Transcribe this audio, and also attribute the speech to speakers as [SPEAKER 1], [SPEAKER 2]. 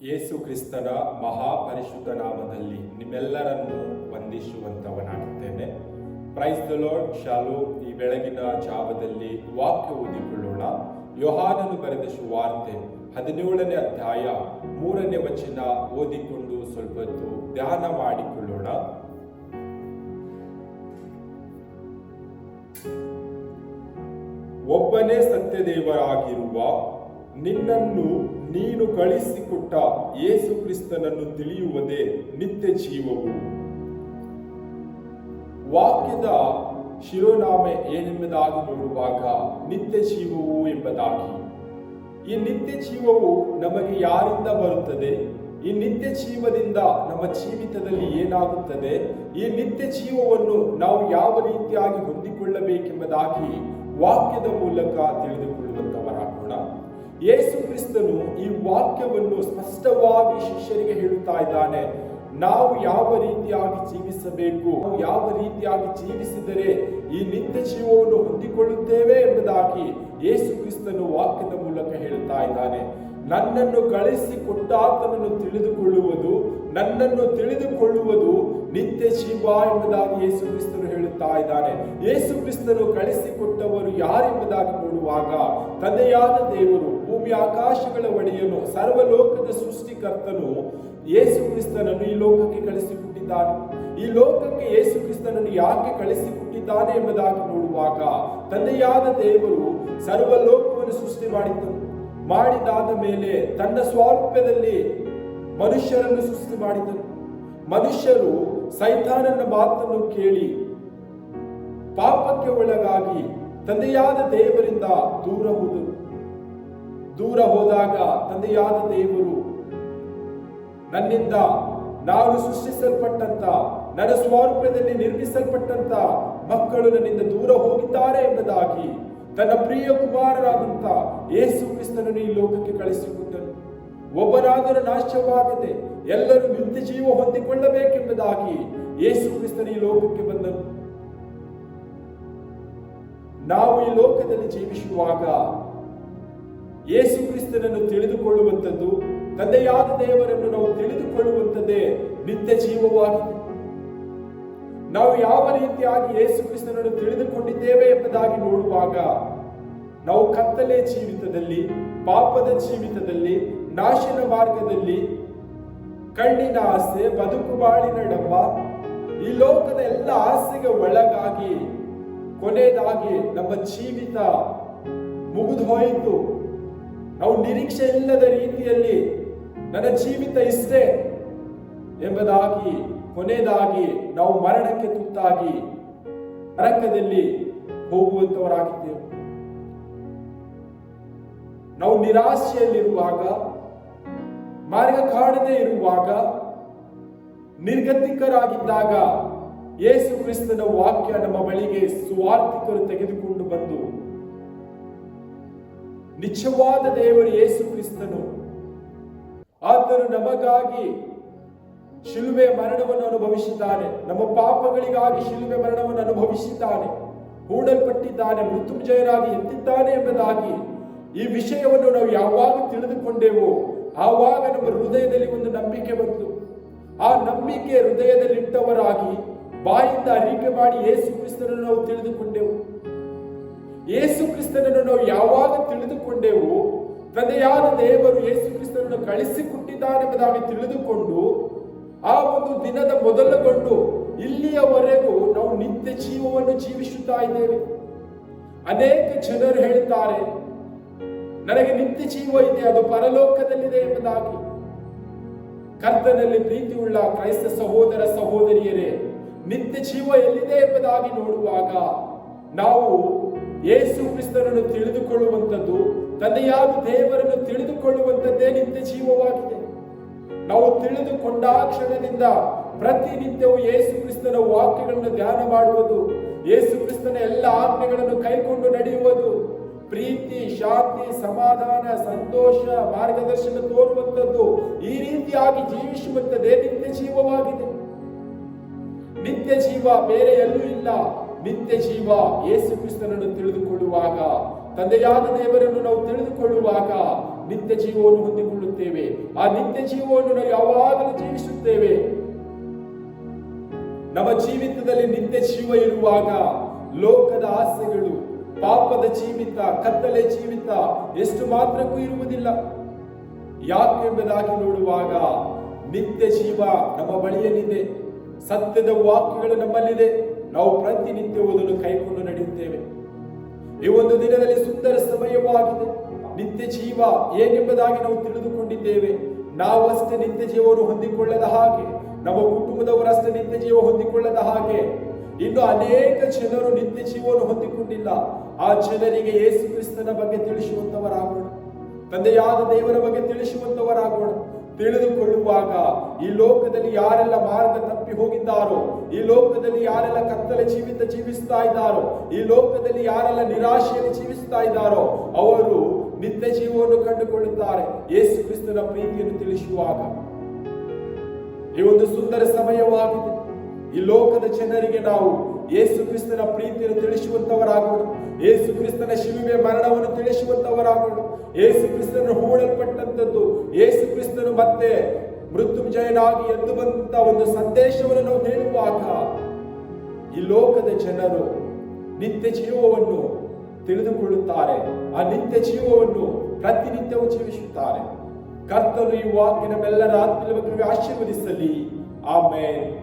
[SPEAKER 1] ಯೇಸು ಕ್ರಿಸ್ತನ ಮಹಾಪರಿಶುದ್ಧ ನಾಮದಲ್ಲಿ ನಿಮ್ಮೆಲ್ಲರನ್ನು ವಂದಿಸುವಂತವನಾಗುತ್ತೇನೆ ಪ್ರೈಸ್ ದ ಲಾರ್ಡ್ ಶಾಲು, ಈ ಬೆಳಗಿನ ಜಾವದಲ್ಲಿ ವಾಕ್ಯ ಓದಿಕೊಳ್ಳೋಣ. ಯೋಹಾನನು ಬರೆದ ಸುವಾರ್ತೆ ಹದಿನೇಳನೇ ಅಧ್ಯಾಯ ಮೂರನೇ ವಚನ ಓದಿಕೊಂಡು ಸ್ವಲ್ಪ ಧ್ಯಾನ ಮಾಡಿಕೊಳ್ಳೋಣ. ಒಬ್ಬನೇ ಸತ್ಯದೇವರಾಗಿರುವ ನಿನ್ನನ್ನು ನೀನು ಕಳಿಸಿಕೊಟ್ಟ ಯೇಸು ಕ್ರಿಸ್ತನನ್ನು ತಿಳಿಯುವುದೇ ನಿತ್ಯ ಜೀವವು. ವಾಕ್ಯದ ಶಿರೋನಾಮೆ ಏನೆಂಬುದಾಗಿ ನೋಡುವಾಗ ನಿತ್ಯ ಜೀವವು ಎಂಬುದಾಗಿ. ಈ ನಿತ್ಯ ಜೀವವು ನಮಗೆ ಯಾರಿಂದ ಬರುತ್ತದೆ? ಈ ನಿತ್ಯ ಜೀವದಿಂದ ನಮ್ಮ ಜೀವಿತದಲ್ಲಿ ಏನಾಗುತ್ತದೆ? ಈ ನಿತ್ಯ ಜೀವವನ್ನು ನಾವು ಯಾವ ರೀತಿಯಾಗಿ ಹೊಂದಿಕೊಳ್ಳಬೇಕೆಂಬುದಾಗಿ ವಾಕ್ಯದ ಮೂಲಕ ತಿಳಿದುಕೊಳ್ಳುವಂತವರಾಗೋಣ ಯೇಸು ಕ್ರಿಸ್ತನು ಈ ವಾಕ್ಯವನ್ನು ಸ್ಪಷ್ಟವಾಗಿ ಶಿಷ್ಯರಿಗೆ ಹೇಳುತ್ತಾ ಇದ್ದಾನೆ. ನಾವು ಯಾವ ರೀತಿಯಾಗಿ ಜೀವಿಸಬೇಕು? ಯಾವ ರೀತಿಯಾಗಿ ಜೀವಿಸಿದರೆ ಈ ನಿತ್ಯ ಜೀವವನ್ನು ಹೊಂದಿಕೊಳ್ಳುತ್ತೇವೆ ಎಂಬುದಾಗಿ ಯೇಸು ಕ್ರಿಸ್ತನು ವಾಕ್ಯದ ಮೂಲಕ ಹೇಳುತ್ತಾ ಇದ್ದಾನೆ. ನನ್ನನ್ನು ಕಳಿಸಿ ಕೊಟ್ಟಾತನನ್ನು ತಿಳಿದುಕೊಳ್ಳುವುದು ನನ್ನನ್ನು ತಿಳಿದುಕೊಳ್ಳುವುದು ನಿತ್ಯ ಜೀವ ಎಂಬುದಾಗಿ ಯೇಸು ಕ್ರಿಸ್ತನು ಹೇಳುತ್ತಾ ಇದ್ದಾನೆ. ಯೇಸು ಕ್ರಿಸ್ತನು ಕಳಿಸಿಕೊಟ್ಟವರು ಯಾರೆಂಬುದಾಗಿ ನೋಡುವಾಗ ತಂದೆಯಾದ ದೇವರು ಭೂಮಿ ಆಕಾಶಗಳ ಒಡೆಯನು ಸರ್ವಲೋಕದ ಸೃಷ್ಟಿಕರ್ತನು ಯೇಸು ಕ್ರಿಸ್ತನನ್ನು ಈ ಲೋಕಕ್ಕೆ ಕಳಿಸಿಕೊಟ್ಟಿದ್ದಾನೆ. ಈ ಲೋಕಕ್ಕೆ ಯೇಸು ಕ್ರಿಸ್ತನನ್ನು ಯಾಕೆ ಕಳಿಸಿಕೊಟ್ಟಿದ್ದಾನೆ ಎಂಬುದಾಗಿ ನೋಡುವಾಗ ತಂದೆಯಾದ ದೇವರು ಸರ್ವಲೋಕವನ್ನು ಸೃಷ್ಟಿ ಮಾಡಿದ್ದನು. ಮಾಡಿದಾದ ಮೇಲೆ ತನ್ನ ಸ್ವಾರೂಪ್ಯದಲ್ಲಿ ಮನುಷ್ಯರನ್ನು ಸೃಷ್ಟಿ ಮಾಡಿದನು. ಮನುಷ್ಯರು ಸೈತಾನನ ಮಾತನ್ನು ಕೇಳಿ ಪಾಪಕ್ಕೆ ಒಳಗಾಗಿ ತಂದೆಯಾದ ದೇವರಿಂದ ದೂರ ಹೋದರು. ದೂರ ಹೋದಾಗ ತಂದೆಯಾದ ದೇವರು, ನನ್ನಿಂದ ನಾನು ಸೃಷ್ಟಿಸಲ್ಪಟ್ಟಂತ, ನನ್ನ ಸ್ವರೂಪದಲ್ಲಿ ನಿರ್ಮಿಸಲ್ಪಟ್ಟಂತ ಮಕ್ಕಳು ನನ್ನಿಂದ ದೂರ ಹೋಗಿದ್ದಾರೆ ಎಂಬುದಾಗಿ ತನ್ನ ಪ್ರಿಯ ಕುಮಾರರಾದಂತ ಯೇಸು ಕ್ರಿಸ್ತನನ್ನು ಈ ಲೋಕಕ್ಕೆ ಕಳಿಸಿಕೊಟ್ಟನು ಒಬ್ಬನಾದರೂ ನಾಶವಾಗದೆ ಎಲ್ಲರೂ ನಿತ್ಯ ಜೀವ ಹೊಂದಿಕೊಳ್ಳಬೇಕೆಂಬುದಾಗಿ ಯೇಸು ಕ್ರಿಸ್ತನ ಈ ಲೋಕಕ್ಕೆ ಬಂದನು. ನಾವು ಈ ಲೋಕದಲ್ಲಿ ಜೀವಿಸುವಾಗ ಯೇಸು ಕ್ರಿಸ್ತನನ್ನು ತಿಳಿದುಕೊಳ್ಳುವಂಥದ್ದು, ತಂದೆಯಾದ ದೇವರನ್ನು ನಾವು ತಿಳಿದುಕೊಳ್ಳುವಂಥದ್ದೇ ನಿತ್ಯ ಜೀವವಾಗಿದೆ. ನಾವು ಯಾವ ರೀತಿಯಾಗಿ ಯೇಸು ಕ್ರಿಸ್ತನನ್ನು ತಿಳಿದುಕೊಂಡಿದ್ದೇವೆ ಎಂಬುದಾಗಿ ನೋಡುವಾಗ, ನಾವು ಕತ್ತಲೆ ಜೀವಿತದಲ್ಲಿ, ಪಾಪದ ಜೀವಿತದಲ್ಲಿ ನಾಶನ ಮಾರ್ಗದಲ್ಲಿ ಕಣ್ಣಿನ ಆಸೆ, ಬದುಕು ಬಾಳಿನ ಡಬ್ಬ, ಈ ಲೋಕದ ಎಲ್ಲ ಆಸೆಗೆ ಒಳಗಾಗಿ, ಕೊನೆಯದಾಗಿ ನಮ್ಮ ಜೀವಿತ ಮುಗಿದು ಹೋಯಿತು. ನಾವು ನಿರೀಕ್ಷೆ ಇಲ್ಲದ ರೀತಿಯಲ್ಲಿ ನನ್ನ ಜೀವಿತ ಇಷ್ಟೇ ಎಂಬುದಾಗಿ, ಕೊನೆಯದಾಗಿ ನಾವು ಮರಣಕ್ಕೆ ತುತ್ತಾಗಿ ನರಕದಲ್ಲಿ ಹೋಗುವಂತವರಾಗಿದ್ದೇವೆ. ನಾವು ನಿರಾಶೆಯಲ್ಲಿರುವಾಗ ಮಾರ್ಗ ಕಾಣದೇ ಇರುವಾಗ ನಿರ್ಗತಿಕರಾಗಿದ್ದಾಗ ಯೇಸು ಕ್ರಿಸ್ತನ ವಾಕ್ಯ ನಮ್ಮ ಬಳಿಗೆ ಸುವಾರ್ಥಿಕರು ತೆಗೆದುಕೊಂಡು ಬಂದು, ನಿಜವಾದ ದೇವರು ಯೇಸು ಕ್ರಿಸ್ತನು, ಆತನು ನಮಗಾಗಿ ಶಿಲುಬೆ ಮರಣವನ್ನು ಅನುಭವಿಸಿದ್ದಾನೆ, ನಮ್ಮ ಪಾಪಗಳಿಗಾಗಿ ಶಿಲುಬೆ ಮರಣವನ್ನು ಅನುಭವಿಸಿದ್ದಾನೆ ಹೂಡಲ್ಪಟ್ಟಿದ್ದಾನೆ ಮೃತ್ಯುಂಜಯರಾಗಿ ಎತ್ತಿದ್ದಾನೆ ಎಂಬುದಾಗಿ ಈ ವಿಷಯವನ್ನು ನಾವು ಯಾವಾಗ ತಿಳಿದುಕೊಂಡೆವೋ ಆವಾಗ ನಮ್ಮ ಹೃದಯದಲ್ಲಿ ಒಂದು ನಂಬಿಕೆ ಬಂತು. ಆ ನಂಬಿಕೆ ಹೃದಯದಲ್ಲಿಟ್ಟವರಾಗಿ ಬಾಯಿಂದ ಅರಿಕೆ ಮಾಡಿ ಯೇಸು ಕ್ರಿಸ್ತನನ್ನು ನಾವು ತಿಳಿದುಕೊಂಡೆವು. ಯೇಸು ಕ್ರಿಸ್ತನನ್ನು ನಾವು ಯಾವಾಗ ತಿಳಿದುಕೊಂಡೆವು? ತಂದೆಯಾದ ದೇವರು ಯೇಸು ಕ್ರಿಸ್ತನನ್ನು ಕಳಿಸಿಕೊಟ್ಟಿದ್ದಾನೆಂಬುದಾಗಿ ತಿಳಿದುಕೊಂಡು ಆ ಒಂದು ದಿನದ ಮೊದಲುಗೊಂಡು ಇಲ್ಲಿಯವರೆಗೂ ನಾವು ನಿತ್ಯ ಜೀವವನ್ನು ಜೀವಿಸುತ್ತಾ ಇದ್ದೇವೆ. ಅನೇಕ ಜನರು ಹೇಳ್ತಾರೆ ನನಗೆ ನಿತ್ಯ ಜೀವ ಇದೆ, ಅದು ಪರಲೋಕದಲ್ಲಿದೆ ಎಂಬುದಾಗಿ. ಕರ್ತನಲ್ಲಿ ಪ್ರೀತಿಯುಳ್ಳ ಕ್ರೈಸ್ತ ಸಹೋದರ ಸಹೋದರಿಯರೇ, ನಿತ್ಯ ಜೀವ ಎಲ್ಲಿದೆ ಎಂಬುದಾಗಿ ನೋಡುವಾಗ ನಾವು ಯೇಸು ಕ್ರಿಸ್ತನನ್ನು ತಿಳಿದುಕೊಳ್ಳುವಂಥದ್ದು, ತಂದೆಯಾದ ದೇವರನ್ನು ತಿಳಿದುಕೊಳ್ಳುವಂಥದ್ದೇ ನಿತ್ಯ ಜೀವವಾಗಿದೆ. ನಾವು ತಿಳಿದುಕೊಂಡ ಕ್ಷಣದಿಂದ ಪ್ರತಿನಿತ್ಯವೂ ಯೇಸು ಕ್ರಿಸ್ತನ ವಾಕ್ಯಗಳನ್ನು ಧ್ಯಾನ ಮಾಡುವುದು, ಯೇಸು ಕ್ರಿಸ್ತನ ಎಲ್ಲ ಆಜ್ಞೆಗಳನ್ನು ಕೈಕೊಂಡು ನಡೆಯುವುದು ಪ್ರೀತಿ, ಶಾಂತಿ, ಸಮಾಧಾನ, ಸಂತೋಷ, ಮಾರ್ಗದರ್ಶನ ತೋರುವಂಥದ್ದು ಈ ರೀತಿಯಾಗಿ ಜೀವಿಸುವಂಥದ್ದೇ ನಿತ್ಯ ಜೀವವಾಗಿದೆ. ನಿತ್ಯ ಜೀವ ಬೇರೆ ಎಲ್ಲೂ ಇಲ್ಲ. ನಿತ್ಯ ಜೀವ ಯೇಸು ಕ್ರಿಸ್ತನನ್ನು ತಿಳಿದುಕೊಳ್ಳುವಾಗ, ತಂದೆಯಾದ ದೇವರನ್ನು ನಾವು ತಿಳಿದುಕೊಳ್ಳುವಾಗ ನಿತ್ಯ ಜೀವವನ್ನು ಹೊಂದಿಕೊಳ್ಳುತ್ತೇವೆ. ಆ ನಿತ್ಯ ಜೀವವನ್ನು ನಾವು ಯಾವಾಗಲೂ ಜೀವಿಸುತ್ತೇವೆ. ನಮ್ಮ ಜೀವಿತದಲ್ಲಿ ನಿತ್ಯ ಜೀವ ಇರುವಾಗ ಲೋಕದ ಆಸೆಗಳು ಪಾಪದ ಜೀವಿತ, ಕತ್ತಲೆ ಜೀವಿತ ಎಷ್ಟು ಮಾತ್ರಕ್ಕೂ ಇರುವುದಿಲ್ಲ. ಯಾಕೆಂಬುದಾಗಿ ನೋಡುವಾಗ ನಿತ್ಯ ಜೀವ ನಮ್ಮ ಬಳಿಯಲ್ಲಿದೆ ಸತ್ಯದ ವಾಕ್ಯಗಳು ನಮ್ಮಲ್ಲಿದೆ. ನಾವು ಪ್ರತಿನಿತ್ಯ ಓದಲು ಕೈಕೊಂಡು ನಡೆಯುತ್ತೇವೆ. ಈ ಒಂದು ದಿನದಲ್ಲಿ ಸುಂದರ ಸಮಯವಾಗಿದೆ. ನಿತ್ಯ ಜೀವ ಏನೆಂಬುದಾಗಿ ನಾವು ತಿಳಿದುಕೊಂಡಿದ್ದೇವೆ. ನಾವು ಅಷ್ಟೇ ನಿತ್ಯ ಜೀವವನ್ನು ಹೊಂದಿಕೊಳ್ಳದ ಹಾಗೆ, ನಮ್ಮ ಕುಟುಂಬದವರಷ್ಟೇ ನಿತ್ಯ ಜೀವ ಹೊಂದಿಕೊಳ್ಳದ ಹಾಗೆ, ಇನ್ನು ಅನೇಕ ಜನರು ನಿತ್ಯ ಜೀವವನ್ನು ಹೊಂದಿಕೊಂಡಿಲ್ಲ. ಆ ಜನರಿಗೆ ಯೇಸು ಕ್ರಿಸ್ತನ ಬಗ್ಗೆ ತಿಳಿಸುವಂತವರಾಗೋಣ. ತಂದೆಯಾದ ದೇವರ ಬಗ್ಗೆ ತಿಳಿಸುವಂತವರಾಗೋಣ. ತಿಳಿದುಕೊಳ್ಳುವಾಗ ಈ ಲೋಕದಲ್ಲಿ ಯಾರೆಲ್ಲ ಮಾರ್ಗ ತಪ್ಪಿ ಹೋಗಿದ್ದಾರೋ, ಈ ಲೋಕದಲ್ಲಿ ಯಾರೆಲ್ಲ ಕತ್ತಲೆ ಜೀವಿತ ಜೀವಿಸ್ತಾ ಇದ್ದಾರೋ, ಈ ಲೋಕದಲ್ಲಿ ಯಾರೆಲ್ಲ ನಿರಾಶೆಯಲ್ಲಿ ಜೀವಿಸ್ತಾ ಇದ್ದಾರೋ, ಅವರು ನಿತ್ಯ ಜೀವವನ್ನು ಕಂಡುಕೊಳ್ಳುತ್ತಾರೆ. ಯೇಸು ಕ್ರಿಸ್ತನ ಪ್ರೀತಿಯನ್ನು ತಿಳಿಸುವಾಗ. ಈ ಒಂದು ಸುಂದರ ಸಮಯವಾಗಿದೆ. ಈ ಲೋಕದ ಜನರಿಗೆ ನಾವು ಯೇಸು ಕ್ರಿಸ್ತನ ಪ್ರೀತಿಯನ್ನು ತಿಳಿಸುವಂತವರಾಗೋಣ. ಯೇಸು ಕ್ರಿಸ್ತನ ಶಿವಿಗೆ ಮರಣವನ್ನು ತಿಳಿಸುವಂತವರಾಗೋಣ. ಯೇಸು ಕ್ರಿಸ್ತನು ಹೂಡಲ್ಪಟ್ಟಂಥದ್ದು ಯೇಸು ಕ್ರಿಸ್ತನು ಮತ್ತೆ ಮೃತ್ಯುಂಜಯನಾಗಿ ಎದ್ದು ಬಂದಂತ ಒಂದು ಸಂದೇಶವನ್ನು ನಾವು ಹೇಳುವಾಗ, ಈ ಲೋಕದ ಜನರು ನಿತ್ಯ ಜೀವವನ್ನು ತಿಳಿದುಕೊಳ್ಳುತ್ತಾರೆ. ಆ ನಿತ್ಯ ಜೀವವನ್ನು ಪ್ರತಿನಿತ್ಯವೂ ಜೀವಿಸುತ್ತಾರೆ. ಕರ್ತನು ಈ ವಾಕ್ಯ ನಮ್ಮೆಲ್ಲರ ಆತ್ಮೀಯ ಆಶೀರ್ವದಿಸಲಿ. ಆಮೇಲೆ